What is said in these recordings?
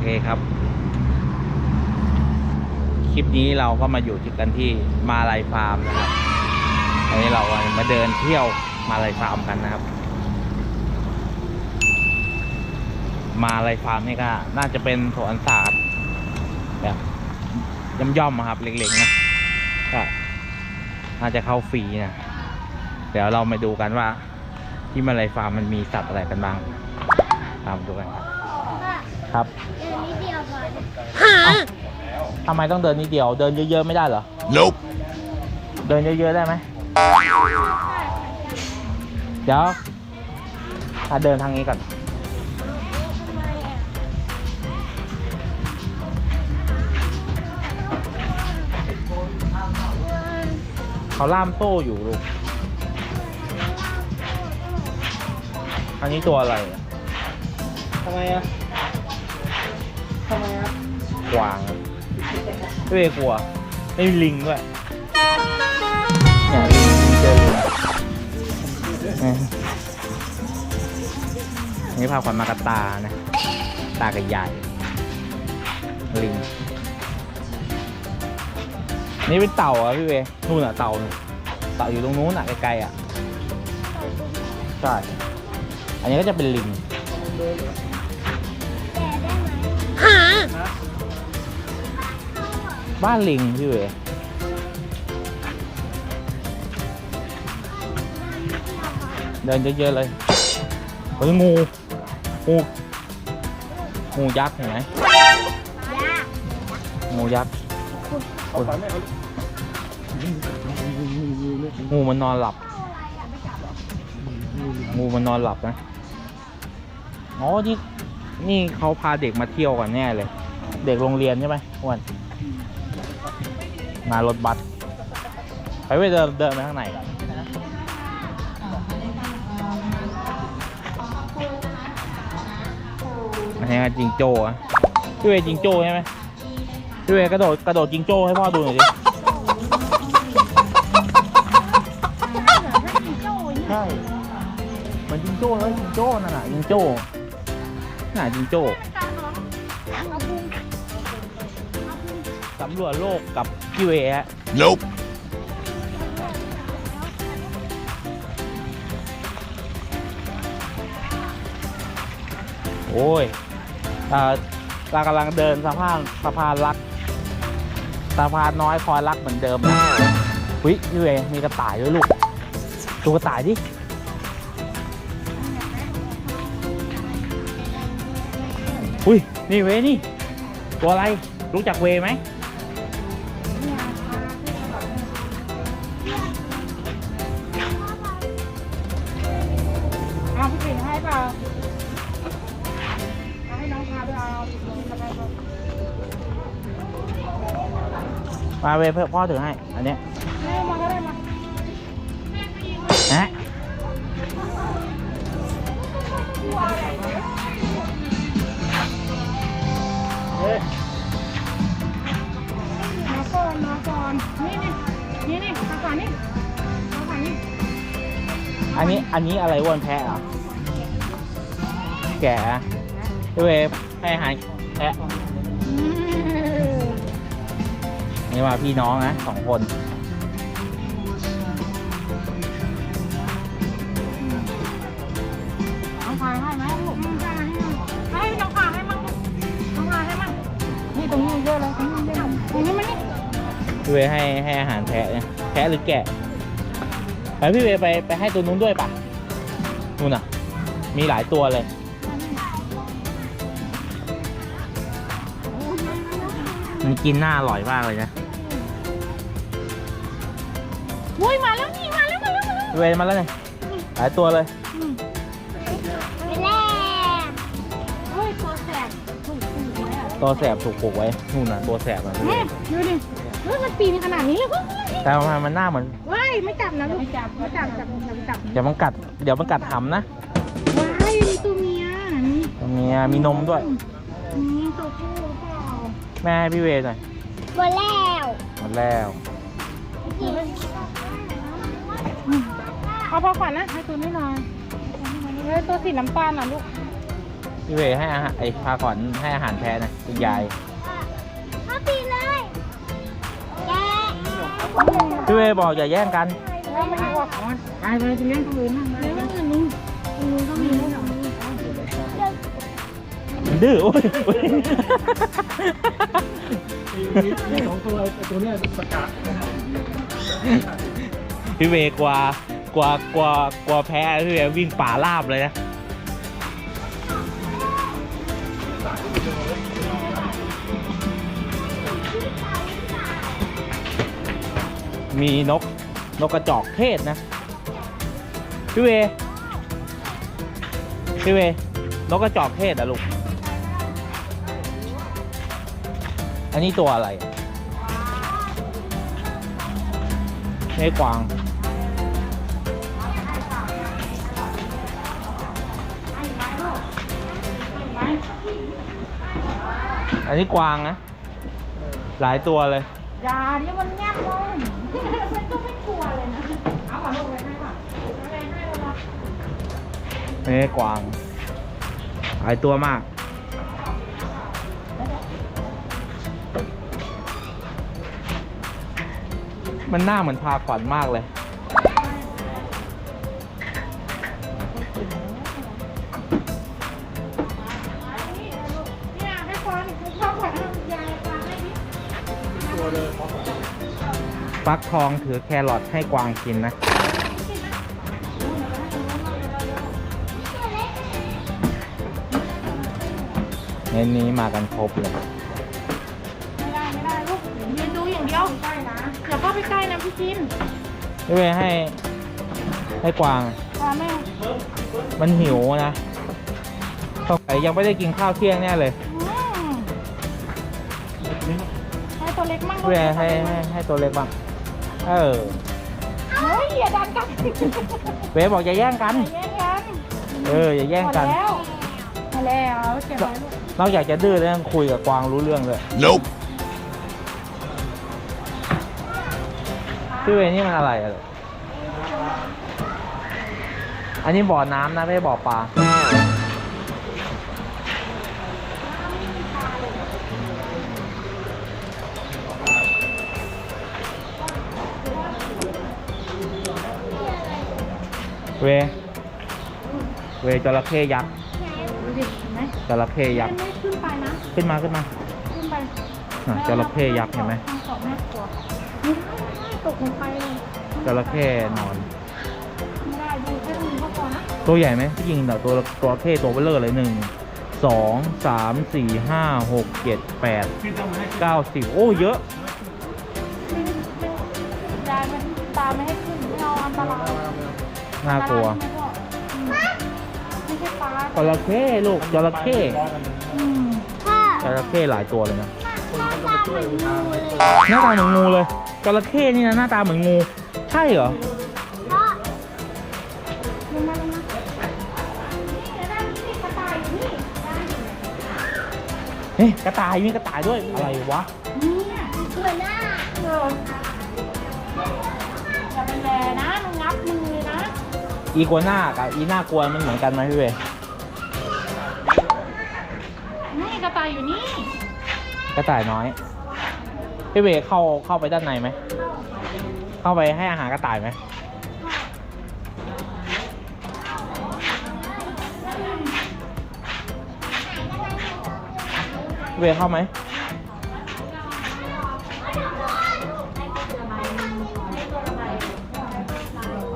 เคครับ คลิปนี้เราก็มาอยู่ที่กันที่มาลายฟาร์มนะครับอันนี้เรามาเดินเที่ยวมาลายฟาร์มกันนะครับ มาลายฟาร์มนี่ก็น่าจะเป็นสวนสัตว์แบบย่อมๆอะครับเล็กๆนะก็น่าจะเข้าฟรีนะเดี๋ยวเรามาดูกันว่า ที่มาลายฟาร์มมันมีสัตว์อะไรกันบ้างตามดูกัน ครับครับเดินนิดเดียวพอทำไมต้องเดินนิดเดียว เดินเยอะๆไม่ได้เหรอ Nope. เดินเยอะๆได้ไหมเดี๋ยวถ้าเดินทางนี้ก่อน เขาล่ามโซ่อยู่ลูก อันนี้ตัวอะไรอะทำไมอะทำไมอะ กวางไม่เป็นกลัวไม่มีลิงด้วยเนี่ยลิงเจอลิงเนี่ยนี่พาขวัญมากระตานะ ตากับใหญ่ลิง นี่เป็นเต่าอะพี่เวนู่นอะเต่าเต่าอยู่ตรงนู้นอะไกลๆอะใช่ อันนี้ก็จะเป็นลิง บ้านลิงพี่เวเดินเยอะๆเลยเฮ้ยงูงูงูยักษ์เห็นไหมยากงูยักษ์เอาไปไม่เอางูมันนอนหลับงูมันนอนหลับนะอ๋อนี่นี่เขาพาเด็กมาเที่ยวกันแน่เลย เด็กโรงเรียนใช่ไหมอ้วัน มารถบัสไปไปเดินเดินไปข้างในอันนี้จิงโจ้อะพี่เวจิงโจ้ใช่ไหมพี่เวกระโดดกระโดดจิงโจ้ให้พ่อดูหน่อยดิใช่เหมือนจิงโจ้เลยจิงโจ้นั่นน่ะจิงโจ้น่ะจิงโจ้ สำรวจโลกกับพี่เวฮะ Nope. โอ้ยเอ่อเรากำลังเดินสะพานสะพานรักสะพานน้อยคอยรักเหมือนเดิมนะวิพี่เวมีกระต่ายด้วยลูก ดูกระต่ายดิ อุ้ยนี่เวนี่ ตัวอะไร รู้จักเวไหม มาเวเพื่อพ่อถือให้ อันเนี้ยให้มาก็ได้มาฮะเฮ้ยมาก่อนมาก่อนนี่นี่นี่นี่มาก่อนนี่มาก่อนนี่อันนี้อันนี้อะไรอ้วนแพะเหรอแกะอะพี่เวให้อาหารแพะ นี่มาพี่น้องนะสองคน น้องพายให้ไหมลูกน้องพายให้มั้งให้น้องพายให้มั้งลูกน้องพายให้มั้งนี่ตรงนี้เยอะเลยตรงนี้เยอะเลยตรงนี้มันนี่พี่เวให้ให้อาหารแพะเนี่ยแพะหรือแกะไปพี่เวไปไปให้ตัวนู้นด้วยปะนู่นน่ะ มีหลายตัวเลยมันกินหน้าอร่อยมากเลยนะ โอ้ยมาแล้วนี่มาแล้วมาแล้วมาแล้วพี่เวมาแล้วเนี่ยหลายตัวเลยไปแล้วเฮ้ยตัวแสบถูกถูกไหมอะตัวแสบถูกปลูกไว้นู่นน่ะตัวแสบอะพี่เวเฮ้ยดูดิเฮ้ยมันปีนขนาดนี้เลยเว้ยแต่ทำไมมันหน้าเหมือนว้ายไม่จับนะลูกไม่จับไม่จับจับจับจับเดี๋ยวมันกัดเดี๋ยวมันกัดหำนะว้ายมีตัวเมียนี่มีมีนมด้วยนี่ตัวผู้หรือเปล่าแม่ให้พี่เวหน่อยหมดแล้วหมดแล้ว เอาพอก่อนนะให้ตัวนี้หน่อยเฮ้ยตัวสีน้ำตาลน่ะลูกสพี่เวให้อาหารไอ้พาขวัญให้อาหารแพ้นะคุณยายพ่อปีเลยแกพี่เวบอกอย่าแย่งกันแล้วไม่ออกก่อนไปไปจะเลี้ยงตัวอื่นบ้างไหมเลี้ยงอื่นนึงอื่นก็มีให้หรอมันดื้อโอ้ยโอ้ยสองตัวตัวเนี้ยประกาศพี่เวกลัว กลัวกลัวกลัวแพ้พี่เววิ่งป่าลาบเลยนะมีนกนกกระจอกเทศนะพี่เวพี่เวนกกระจอกเทศอะลูก อันนี้ตัวอะไรอะไม่กวาง อันนี้กวางนะ หลายตัวเลยอย่าเดี๋ยวมันแงบเลยมันก็ไม่กลัวเลยนะ เอาก่อนลงไปให้ค่ะอะไรให้เราอันนี้กวาง หลายตัวมาก มันหน้าเหมือนพาขวัญมากเลยเนี่ย ฟักทองถือแครอทให้กวางกินนะ ในนี้มากันครบเลย ไม่ได้ไม่ได้ลูกยืนดูอย่างเดียวใกล้นะอย่าเข้าไปใกล้นะพี่จินพี่เวให้ ให้กวางควานแม่มันหิวนะสงสัยยังไม่ได้กินข้าวเที่ยงแน่เลย อืมให้ ตัวเล็กมั่งพี่เวให้ให้ให้ตัวเล็กบ้าง เออ เฮ้ยอย่าดันกันเวบอกอย่าแย่งกันแย่งกันเอออย่าแย่งกันหมดแล้วมาแล้วเก็บไว้ลูกนอกจากจะดื้อแล้วยังคุยกับกวางรู้เรื่องเลย Nope พี่เวนี่มันอะไรอะอันนี้บ่อน้ำนะไม่ใช่บ่อปลา เว เวจระเข้ยักษ์ดูดิเห็นไหมจระเข้ยักษ์ไม่ขึ้นไปนะ ขึ้นมาขึ้นมาขึ้นไปอะจระเข้ยักษ์เห็นไหมทางเกาะแม่กลัวไม่ได้ไม่ได้ตกลงไปเลยจระเข้นอน ไม่ได้ดูแค่ตรงนี้ก็พอนะตัวใหญ่ไหมที่จริงแต่ตัวตัวเข้ตัวเบลเลอร์เลยหนึ่งสองสามสี่ห้าหกเจ็ดแปดพี่ต้องให้เก้าสิบโอ้เยอะไม่ไม่ยายมันตามไม่ให้ขึ้นไม่เอาอันตราย น่ากลัวไม่พ่ออืมไม่ใช่ปลาจระเข้ลูกจระเข้อืมพ่อจระเข้หลายตัวเลยนะหน้าตาเหมือนงูเลยหน้าตาเหมือนงูเลยจระเข้นี่นะหน้าตาเหมือนงู ใช่เหรอพ่อลงมาลงมานี่เดี๋ยวได้นี่กระต่ายอยู่นี่ได้อยู่เฮ้ยกระต่ายมีกระต่ายด้วยอะไรวะเนี่ยเหมือนหน้าเอออย่าไปแลนะมันงับมือเลยนะ อีกัวน่ากับอีน่ากลัวมันเหมือนกันไหมพี่เวนี่กระต่ายอยู่นี่กระต่ายน้อย พี่เวเข้าเข้าไปด้านในไหม เข้าไปให้อาหารกระต่ายไหม พี่เวเข้าไหม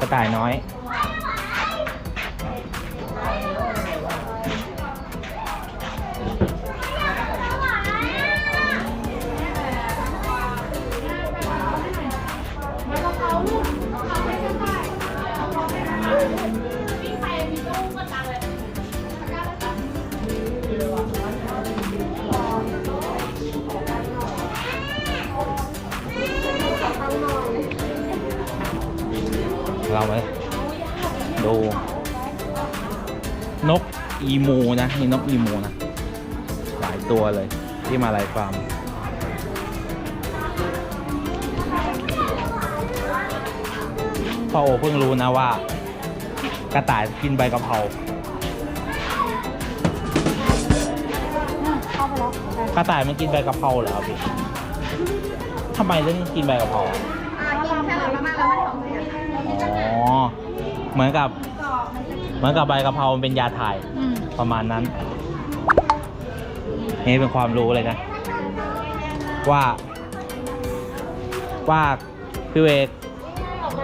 กระต่ายน้อย นกอีมูนะนี่นกอีมูนะ หลายตัวเลยที่มาลายฟาร์มพ่อโอเพิ่งรู้นะว่า กระต่ายกินใบกะเพรากระต่ายมันกินใบกะเพราเหรอครับพี่ทำไมถึงกินใบกะเพราอะ กินแค่หลับมากแล้วมันท้องเสีย อ๋อ เหมือนกับ เหมือนกับใบกะเพรามันเป็นยาถ่ายอืมประมาณนั้น นี่เป็นความรู้เลยนะ ว่า ว่าพี่เวก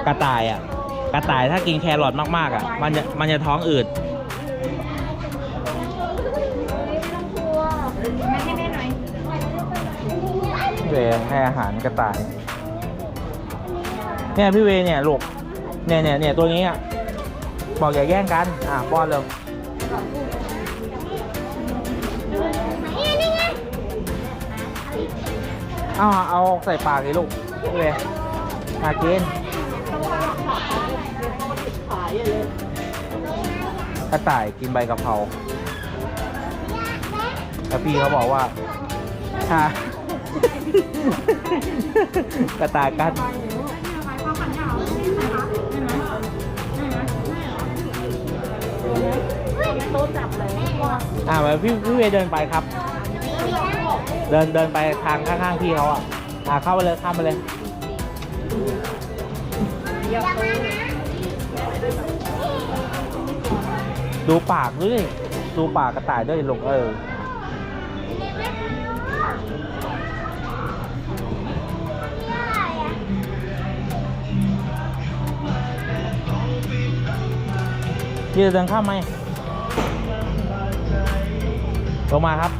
กระต่ายอะ กระต่ายถ้ากินแครอทมากๆอะ มันจะมันจะท้องอืดไม่ให้แม่หน่อย พี่เวให้อาหารกระต่าย เนี่ยพี่เวเนี่ยลูกเนี่ยเนี่ยเนี่ยตัวนี้อะ บอกอย่าแย่งกัน อะป้อนเร็วนี่นี่ไงเอาเอาใส่ปากเลยลูกพี่เวมากินกระต่ายกินใบกะเพราแล้วพี่เขาบอกว่าถ้ากระต่ายกัด โต๊ะจับเลยอ่าไปพี่พี่เวเดินไปครับ เดินเดินไปทางข้างๆพี่เขาอะอ่าเข้าไปเลยข้ามไปเลยดูปากด้วยดูปากกระต่ายด้วยลูกเออพี่จะเดินข้ามไหม ลงมาครับ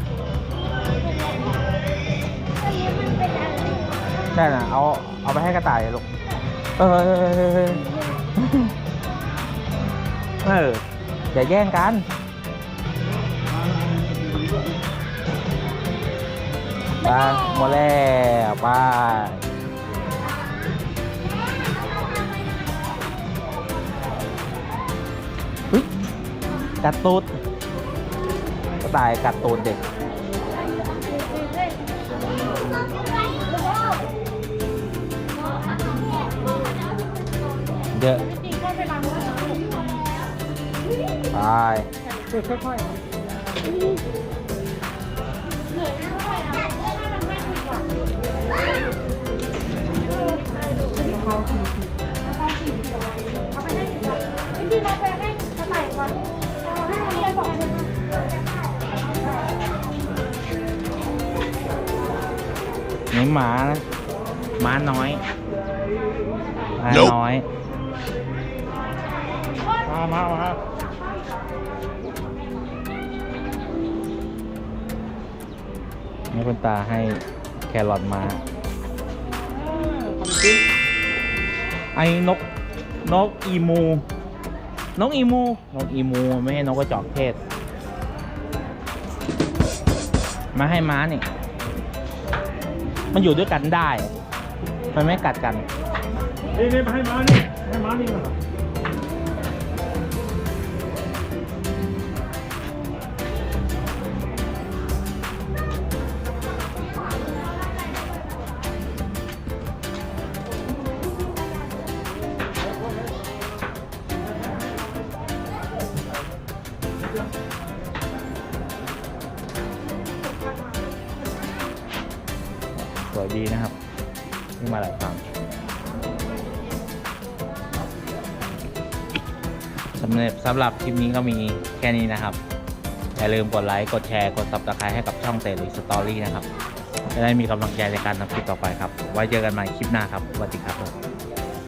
ใช่น่ะ เอาเอาไปให้กระต่ายลูกเออเออเออเออเอออย่าแย่งกันไปหมดแล้วไปเฮ้ยกัดตูด กระต่ายกัดตูดเด็ก เยอะจริงก็ไปล้างมือนะไปค่อยๆนี่ นี่หมานะหมาน้อยหมาน้อยมามามานี่คุณตาให้แครอทมาไอ้นกนกอีมู นกอีมู นกอีมู ไม่ใช่นกกระจอกเทศ มาให้ม้านี่ มันอยู่ด้วยกันได้ มันไม่กัดกัน นี่นี่มาให้ม้านี่ให้ม้านี่ ดีนะครับนี่มาหลายครั้งสำหรับสำหรับคลิปนี้ก็มีแค่นี้นะครับ อย่าลืมกดไลค์ กดแชร์ กด subscribe ให้กับช่องเตลุยสตอรี่นะครับ จะได้มีกำลังใจในการทำคลิปต่อไปครับ ไว้เจอกันใหม่คลิปหน้าครับสวัสดีครับผม